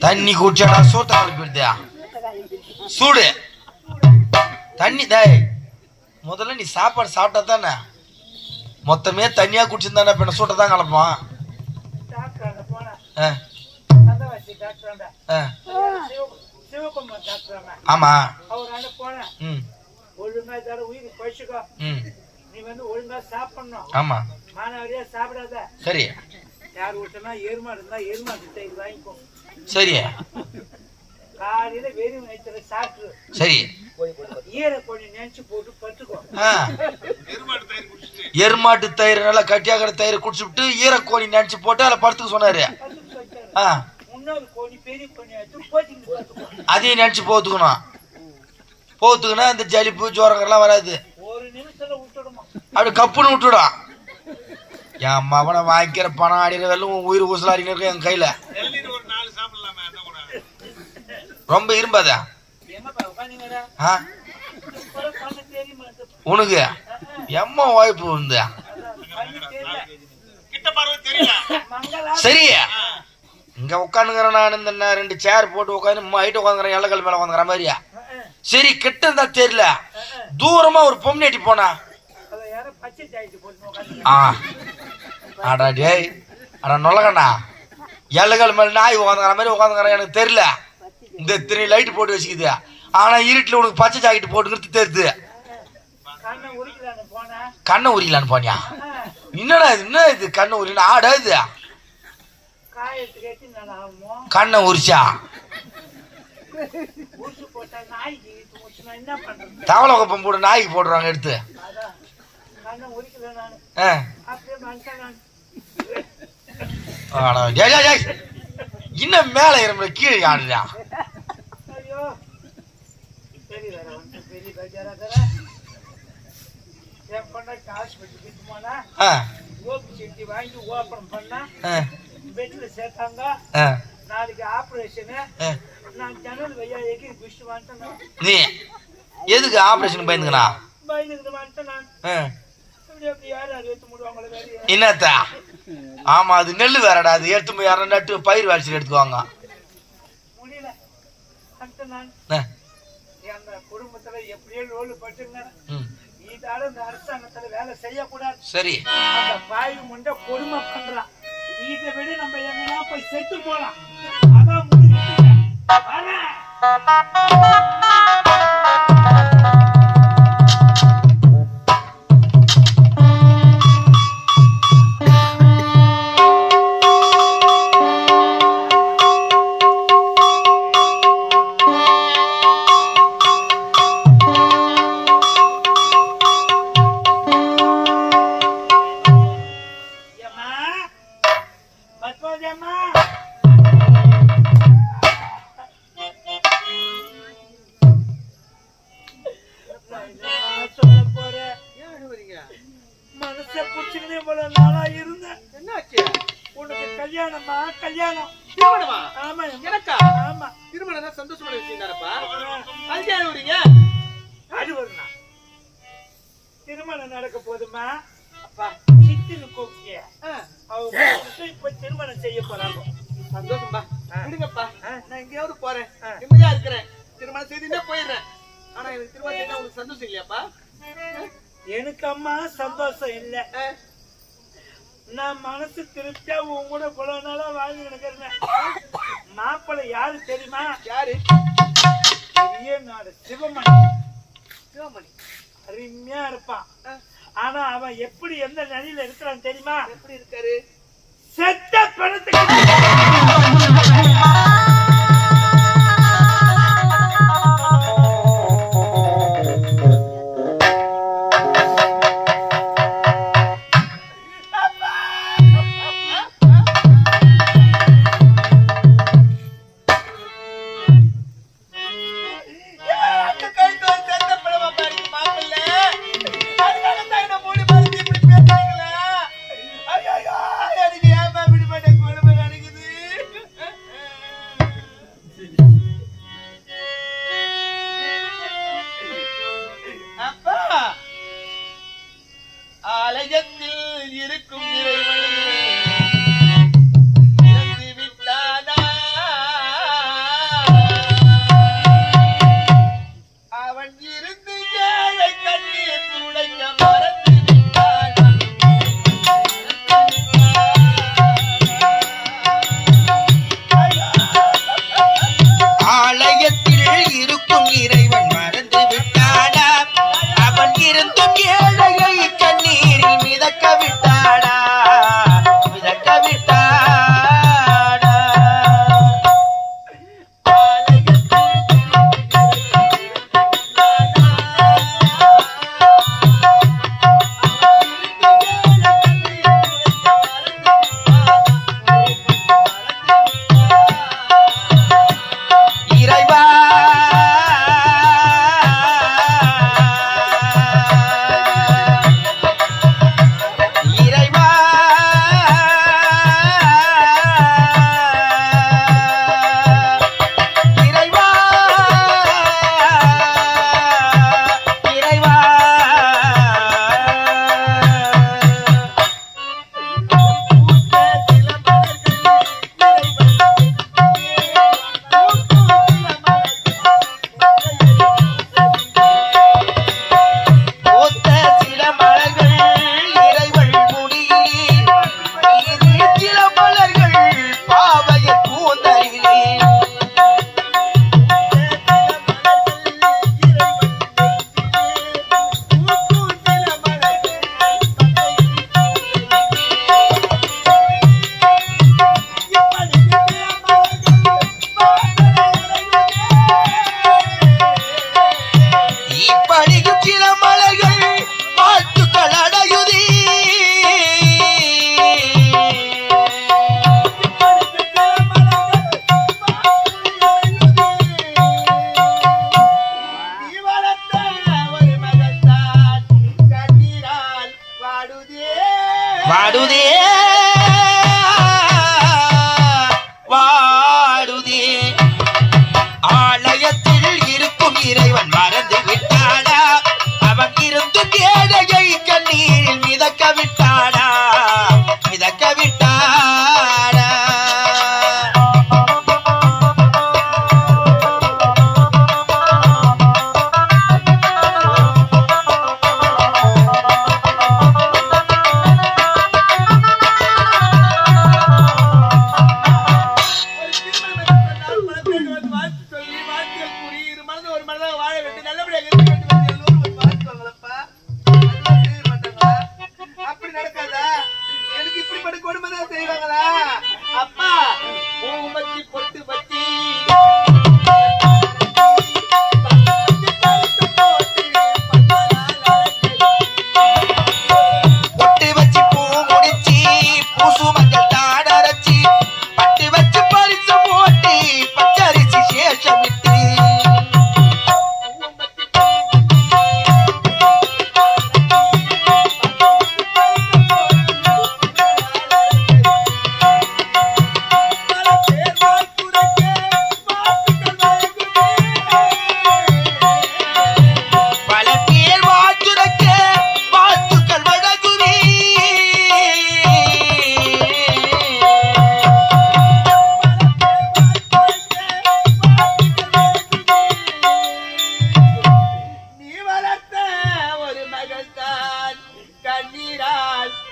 தண்ணி குடிச்சாடா சூத்த கிளப்பிடுதியா சூடு. தண்ணி டேய் முதல்ல நீ சாப்பாடு சாப்பிட்டா தானே? மொத்தமே தண்ணியா குடிச்சிருந்தானே பின்ன சூட்டை தான் கலப்பான் ஆமா. நீ வந்து ஒழுங்கா சாப்பிடணும் ஆமா. மானவரியா சாப்பிடாத. சரி. யார் விட்டனா எருமாடு இருந்தா எருமாடு தயிர் வாங்கிக்கோ. சரி. காலையில வெறும் வயிற்றுல சாப்பிட்டு சரி. ஈர கொஞ்சம் நினைச்சு போட்டு பத்துக்கோ. எருமாட்டு தயிர் நல்லா கட்டியாக்கிற தயிர் குடிச்சுட்டு ஈரக்கோணி நினைச்சு போட்டு அதில் படுத்துக்க சொன்னாரு. அதையும் நினைச்சு போத்துக்கணும். போத்துக்கினா இந்த ஜலிப்பு ஜோரங்கள்லாம் வராது. ஒரு நிமிஷத்துல விட்டுடுமா. அப்படி கப்புன்னு விட்டுடும். என் மகனை வாங்கிக்கிற பணம் வெள்ளம் உன் உயிர் ஊசலாடின்னு இருக்கு என் கையில. ரொம்ப இரும்பாத? உனக்கு? எம்ம வாய்ப்பு வந்து கண்ணு தெரியல. மங்களா சரி இங்க உட்காந்துக்கிறேன் நான் இந்த ரெண்டு சேர் போட்டு உட்காந்து ஹைட்டு உட்காந்துக்கிறேன் எல்லக்கல் மேல உட்காந்துக்கிற மாதிரியா? சரி கிட்ட இருந்தா தெரியல. தூரமா ஒரு பொம்னேட்டி போனா? அதை யாரோ பச்சை சாய்ச்சி போட்டு உட்காந்து ஆ. அடா டேய் அடா நொல்லகண்ணா எல்லக்கல் மேல நாய் உட்காந்துக்கிற மாதிரி உட்காந்துக்கிறேன் எனக்கு தெரியல. இந்த இத்தனை லைட் போட்டு வச்சுக்குது. ஆனா இருட்டுல உனக்கு பச்சை ஜாக்கெட் போட்டுக்கிறது தெரியுது கண்ணை உரிக்கலான்னு கண்ணை போனியா? என்னடா இது என்ன இது கண்ணை உரிக்கணும் ஆடா இது. கண்ணை உரிச்சா? தவள தவளை குப்பம் போட்டு நாய்க்கு போடுறாங்க எடுத்து. ஆ. அப்படியே மனுஷன் நான் ஆடா, டேய், டேய், டேய். இன்னும் மேல இரும்புல கீழே ஆடுறா. ஐயோ. பெரிய வேற வந்து பெரிய பஜாரா தர என் பண்ண காசு வச்சு விட்டு போனா ஆ, ஓப்பி செட்டி வாங்கி ஓப்பன் பண்ணா ஆ, பெட்ல சேர்த்தாங்க. ஆ, நாளைக்கு ஆப்ரேஷனு. நான் ஜன்னல் வையா எகிரி குஷ்டு நான். நீ எதுக்கு ஆபரேஷன் பயந்துங்கண்ணா பயந்துக்கிட்டு வந்துட்டேன் நான் என்னத்தா? ஆமா அது நெல்லு வேறடா அது எடுத்து போய் யாரும் நட்டு பயிர் எடுத்துக்குவாங்க. வேலை செய்யக்கூடாது. சரி. அந்த பாய் முண்டை கொடுமை பண்றான் இதை விட நம்ம எங்கன்னா போய் செத்து போலாம். அதான் இப்ப திருமணம் செய்ய போறாங்க. சந்தோஷம்பா. விடுங்கப்பா. நான் எங்கேயாவது போறேன். நிம்மதியா இருக்கிறேன். திருமணம் செய்துட்டே போயிடுறேன். ஆனா எனக்கு திருமணம் உனக்கு சந்தோஷம் இல்லையாப்பா? எனக்கு அம்மா சந்தோஷம் இல்ல. நான் மனசு திருப்தியா உன் கூட இவ்வளவு நாளா வாழ்ந்து கிடக்கிறேன். மாப்பிள்ளை யாரு தெரியுமா? யாரு? பெரிய நாடு சிவமணி. சிவமணி. அருமையா இருப்பான். ஆனா அவன் எப்படி எந்த நிலையில இருக்கிறான் தெரியுமா? எப்படி இருக்காரு? செத்த பணத்துக்கு ஆலயத்தில் இருக்கும் வாடுதே. வாடுதே. ஆலயத்தில் இருக்கும் இறைவன் மறந்து விட்டானா அவன் இருந்து தேடையை கண்ணீரில் மிதக்க விட்டானா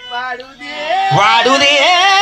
Why do they?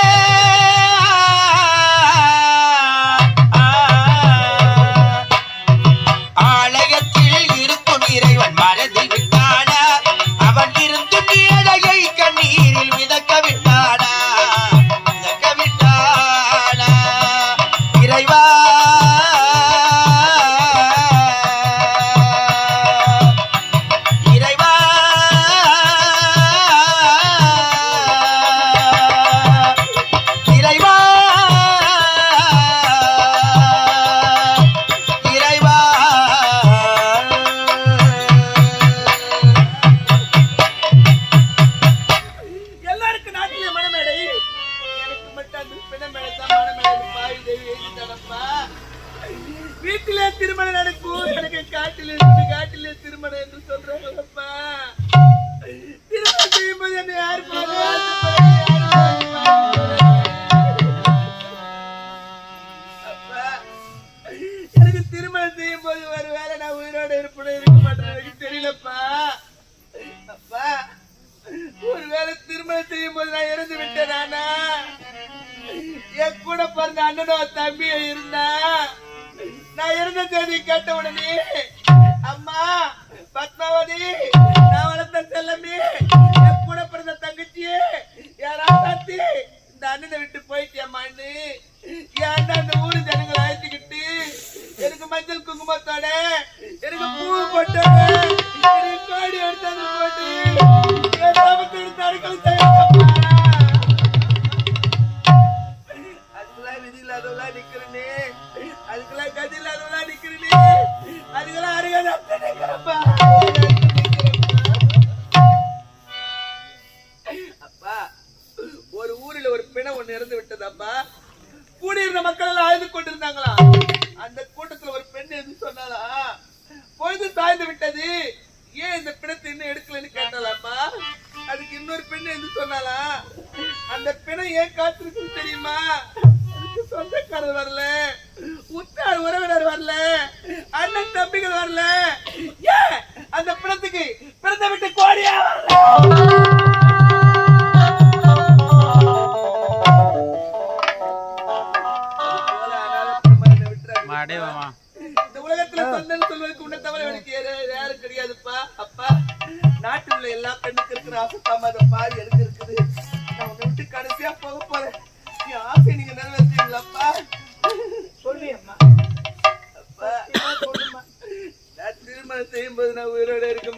உயிரோட இருப்பட இருக்க மாட்டேன். தெரியலப்பா. அப்பா ஒருவேளை திருமணம் செய்யும் போது நான் இறந்து விட்டேன் நானா? என் கூட பிறந்த அண்ணனோ தம்பிய இருந்தா? நான் இறந்த தேதி கேட்ட உடனே அம்மா பத்மாவதி நான் வளர்த்த செல்லமே என் கூட பிறந்த தங்கச்சி யாராவது இந்த அண்ணனை விட்டு போயிட்டியம்மான்னு ஏன்டா அந்த ஊரு ஜனங்களை அழைச்சிக்கிட்டு எனக்கு மஞ்சள் குங்குமத்தோட எனக்கு பூ போட்டோட எனக்கு கோடி எடுத்தாந்து போட்டு என் சாபத்தோட தடுக்கல் தெரியுமா? சொந்தக்காரர் வரல. உற்றார் உறவினர் வரல. அண்ணன் தம்பிகள் வரல. ஏன் அந்த பிணத்துக்கு பிறந்த விட்டு கோடியா வரல. இந்த உலகத்துல சொந்தம் சொல்வதற்கு உன்னை தவிர எனக்கு யாரு- யாரும் கிடையாதுப்பா. அப்பா நாட்டில் உள்ள எல்லா பெண்ணுக்கு இருக்கிற ஆசை தாமத பாதி எனக்கு திருமணம் செய்யும்போது நான் உயிரோட இருக்க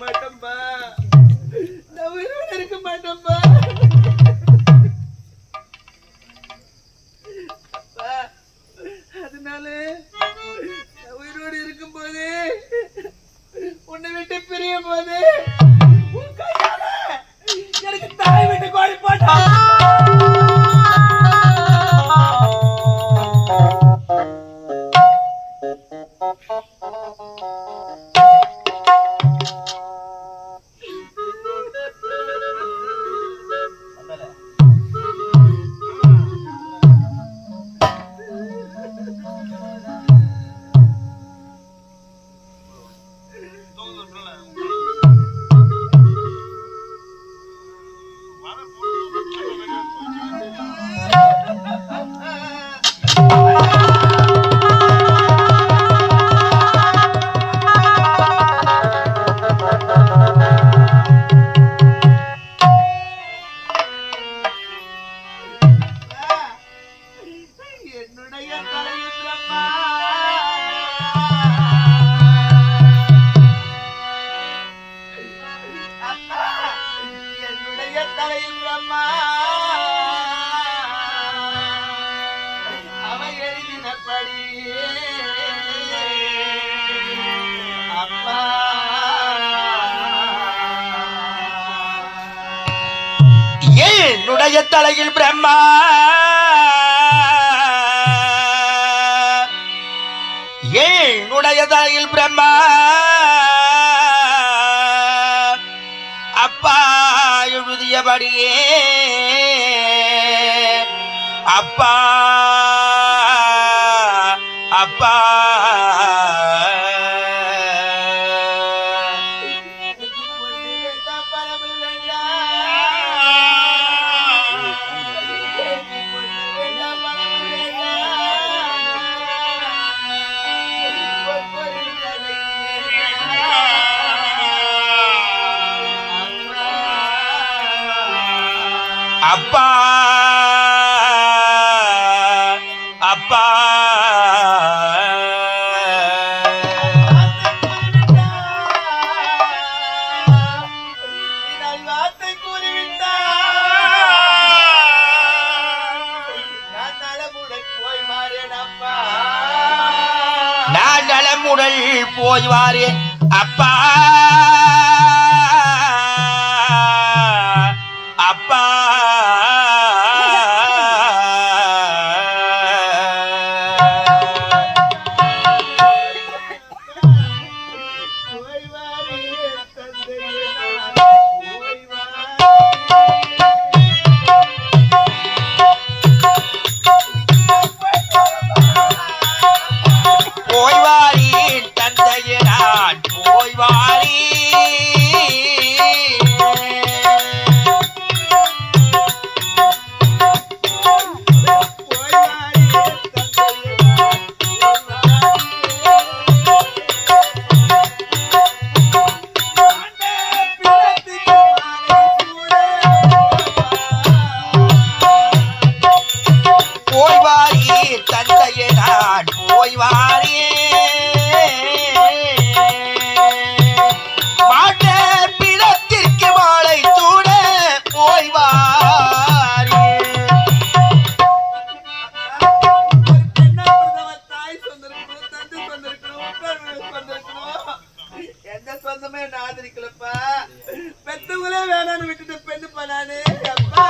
என்னுடைய தலையில் பிரம்மா. அப்பா எழுதியபடியே. அப்பா அப்பா என்ன ஆதரிக்கலப்பா? பெத்தவங்களே வேணான்னு விட்டுட்டு பெண்ணுப்பா நானு. அப்பா!